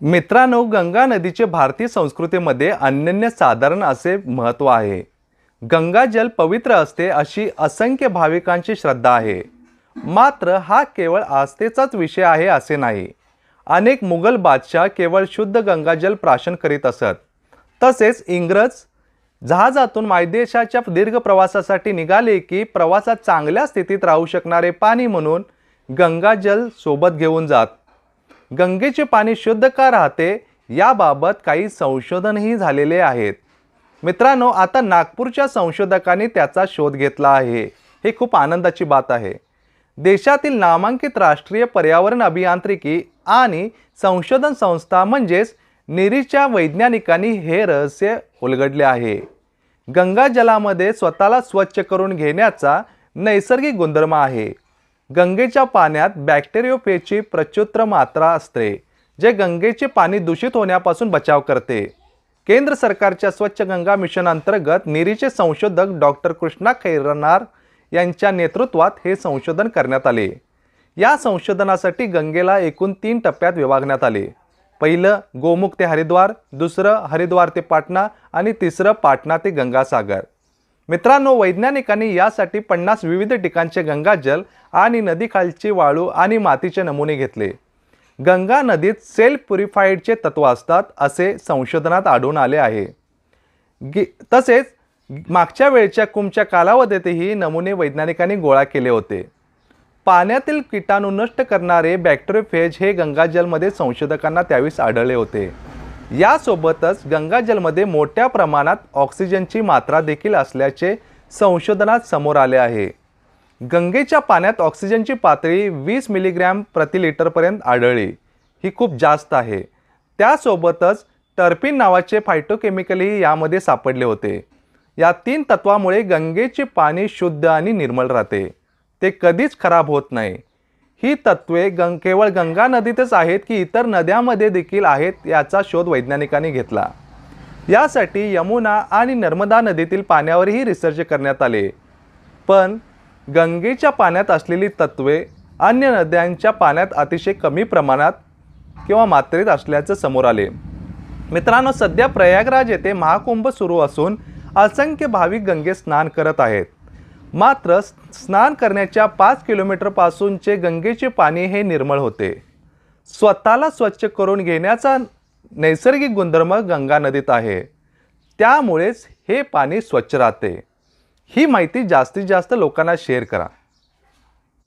मित्रांनो गंगा नदीचे भारतीय संस्कृतीमध्ये अनन्यसाधारण असे महत्त्व आहे. गंगा जल पवित्र असते अशी असंख्य भाविकांची श्रद्धा आहे. मात्र हा केवळ आस्थेचाच विषय आहे असे नाही. अनेक मुघल बादशाह केवळ शुद्ध गंगाजल प्राशन करीत असत. तसेच इंग्रज जहाजातून मायदेशाच्या दीर्घ प्रवासासाठी निघाले की प्रवासात चांगल्या स्थितीत राहू शकणारे पाणी म्हणून गंगाजल सोबत घेऊन जात. गंगेचे पाणी शुद्ध का राहते याबाबत काही संशोधनही झालेले आहेत. मित्रांनो आता नागपूरच्या संशोधकांनी त्याचा शोध घेतला आहे. हे खूप आनंदाची बात आहे. देशातील नामांकित राष्ट्रीय पर्यावरण अभियांत्रिकी आणि संशोधन संस्था म्हणजेच निरीच्या वैज्ञानिकांनी हे रहस्य उलगडले आहे. गंगा जलामध्ये स्वतःला स्वच्छ करून घेण्याचा नैसर्गिक गुणधर्म आहे. गंगेच्या पाण्यात बॅक्टेरियोपेची प्रच्युत्र मात्रा असते जे गंगेचे पाणी दूषित होण्यापासून बचाव करते. केंद्र सरकारच्या स्वच्छ गंगा मिशन अंतर्गत निरीचे संशोधक डॉक्टर कृष्णा खैरनार यांच्या नेतृत्वात हे संशोधन करण्यात आले. या संशोधनासाठी गंगेला एकूण तीन टप्प्यात विभागण्यात आले. पहिलं गोमुख ते हरिद्वार दुसरं हरिद्वार ते पाटणा आणि तिसरं पाटणा ते गंगासागर. मित्रांनो वैज्ञानिकांनी यासाठी पन्नास विविध ठिकाणचे गंगाजल आणि नदीखालची वाळू आणि मातीचे नमुने घेतले. गंगा नदीत सेल्फ प्युरिफाईडचे तत्व असतात असे संशोधनात आढळून आले आहे. गे तसेच मागच्या वेळच्या कुंभच्या कालावधीतही नमुने वैज्ञानिकांनी गोळा केले होते. पाण्यातील किटाणू नष्ट करणारे बॅक्टेरियोफेज हे गंगाजलमध्ये संशोधकांना त्यावेळेस आढळले होते. यासोबतच गंगाजलमध्ये मोठ्या प्रमाणात ऑक्सिजनची मात्रा देखील असल्याचे संशोधनात समोर आले आहे. गंगेच्या पाण्यात ऑक्सिजनची पातळी वीस मिलीग्रॅम प्रति लिटरपर्यंत आढळली. ही खूप जास्त आहे. त्यासोबतच टर्पिन नावाचे फायटोकेमिकलही यामध्ये सापडले होते. या तीन तत्वामुळे गंगेचे पाणी शुद्ध आणि निर्मल राहते. ते कधीच खराब होत नाही. ही तत्वे गंग केवळ गंगा नदीतच आहेत की इतर नद्यांमध्ये देखील आहेत याचा शोध वैज्ञानिकांनी घेतला. यासाठी यमुना आणि नर्मदा नदीतील पाण्यावरही रिसर्च करण्यात आले. पण गंगेच्या पाण्यात असलेली तत्वे अन्य नद्यांच्या पाण्यात अतिशय कमी प्रमाणात किंवा मात्रेत असल्याचं समोर आले. मित्रांनो सध्या प्रयागराज येथे महाकुंभ सुरू असून असंख्य भाविक गंगेत स्नान करत आहेत. मात्र स्नान करण्याच्या पाच किलोमीटरपासूनचे गंगेचे पाणी हे निर्मळ होते. स्वतःला स्वच्छ करून घेण्याचा नैसर्गिक गुणधर्म गंगा नदीत आहे. त्यामुळेच हे पाणी स्वच्छ राहते. ही माहिती जास्तीत जास्त लोकांना शेअर करा.